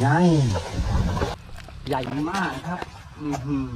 ใหญ่ ใหญ่มากครับ อือหือ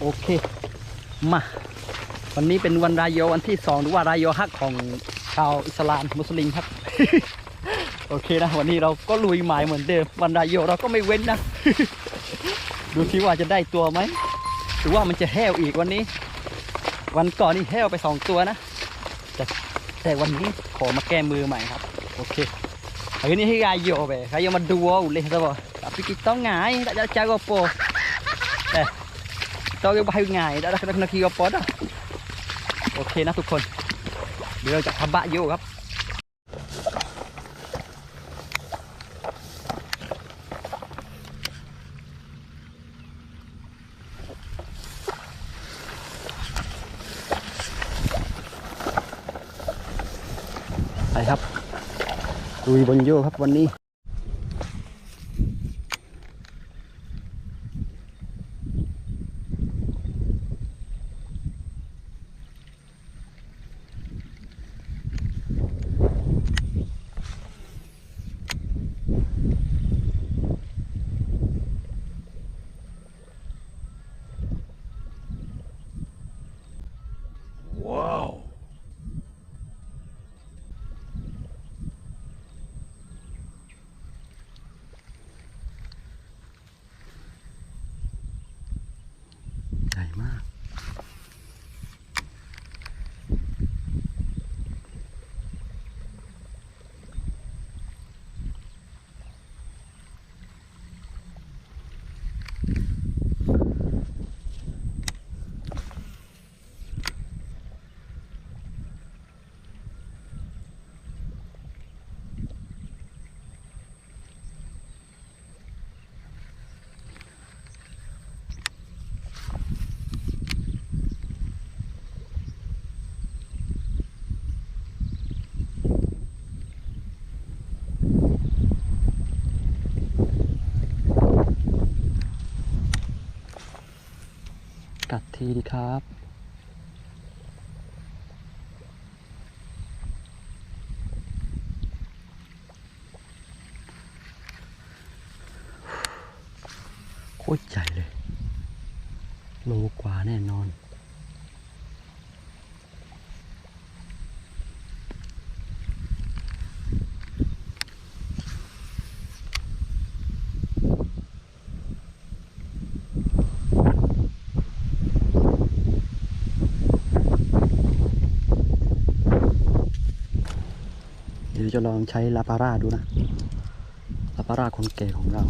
โอเค มา วันนี้เป็นวันรายโยวันที่สองหรือว่ารายโยฮักของชาวอิสลามมุสลิมครับ โอเคนะ วันนี้เราก็ลุยหมายเหมือนเดิม วันรายโยเราก็ไม่เว้นนะ ดูที่ว่าจะได้ตัวไหมหรือว่ามันจะแห้วอีกวันนี้ วันก่อนนี่แห้วไปสองตัวนะแต่แต่วันนี้ขอมาแก้มือใหม่ครับ โอเค Hari ni hari raya be. Raya madua boleh tak apa. Tapi kita ngai tak ada cara apa. Eh. เราเรียกว่าให้ง่ายได้แล้วนาทีก็ปอดอะโอเคนะทุกคน เดี๋ยวเราจะทำบะโยครับไปครับลุยบนโยครับวันนี้ กัดทีดีครับ โคตรใหญ่เลย โลกว่าแน่นอน ยวจะลองใช้ลาปาร่าดูนะลาปาร่าคนเก่ของเรา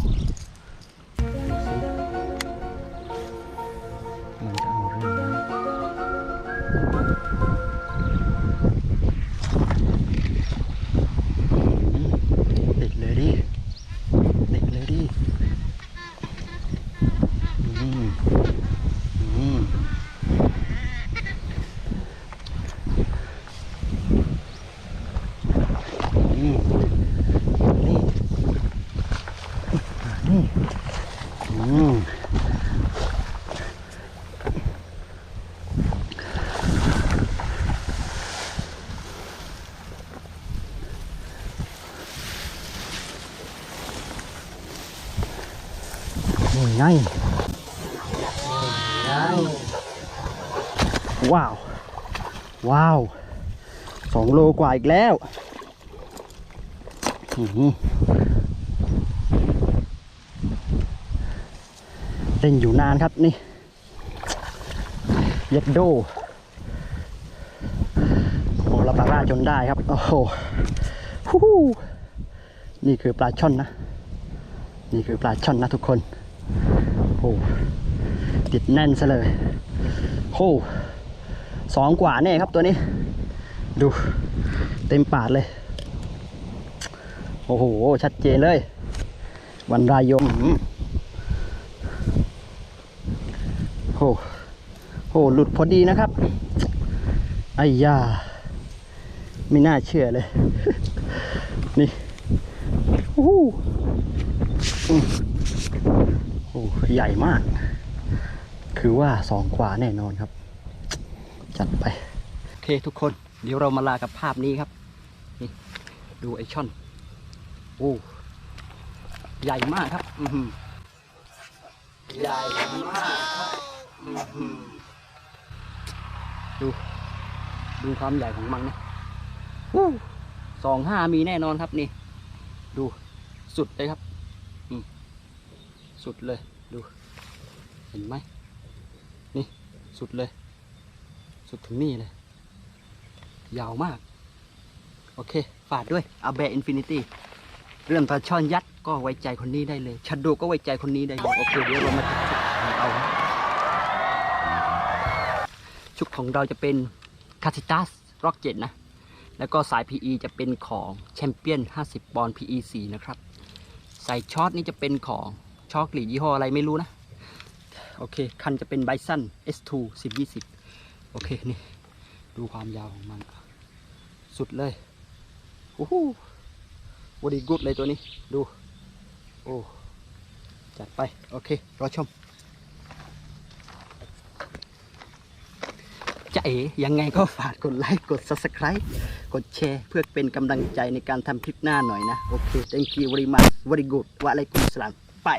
ไงนี่ไงว้าว ว้าวสองโลกว่าอีกแล้วอื้อหือเล่นอยู่นานครับนี่ เย็ดโดโอ้ลาปาร่าจนได้ครับ โอ้โหฮู้ฮู้นี่คือปลาช่อนนะ นี่คือปลาช่อนนะทุกคน โอ้ติดแน่นซะเลยโอ้สองกว่าแน่ครับตัวนี้ ดูเต็มปาดเลย โอ้โห ชัดเจนเลย วันรายมอืมโอ้โหหลุดพอดีนะครับไอ้ยาไม่น่าเชื่อเลย นี่โอ้โหอืมโอ้ ใหญ่มาก คือว่าสองกว่าแน่นอนครับ จัดไป โอเคทุกคน เดี๋ยวเรามาลากับภาพนี้ครับนี่ดูไอช่อน โอ้ใหญ่มากครับ อืใหญ่มากครับดู ดูความใหญ่ของมันนะสองห้ามีแน่นอนครับนี่ ดูสุดเลยครับ สุดเลย ดู เห็นไหมนี่สุดเลย สุดถึงนี่เลย ยาวมาก โอเค ฝากด้วยอาเบอินฟินิตี้เรื่องปลาช่อนยัดก็ไว้ใจคนนี้ได้เลย ชัดโดก็ไว้ใจคนนี้ได้เลย โอเค เดี๋ยวเรามาจัดชุดของเราชุดของเราจะเป็นคา t ิตัสร็อกเจ็ดนะ แล้วก็สาย PE จะเป็นของแชมเปี้ยน 50 ปอนด์ PE 4 นะครับสายช็อตนี่จะเป็นของ ช็อกหลียี่ห้ออะไรไม่รู้นะ โอเค คันจะเป็นไบซัน S2 10 20 โอเค นี่ ดูความยาวของมัน สุดเลยโอ้โหวอดีกุดเลยตัวนี้ ดู โอ้ จัดไป โอเค รอชมจะเอ๋ยังไงก็ฝากกดไลค์ กด subscribe กดแชร์เพื่อเป็นกำลังใจในการทำคลิปหน้าหน่อยนะ โอเค thank you very much very good วะอะไรกุมสลามไป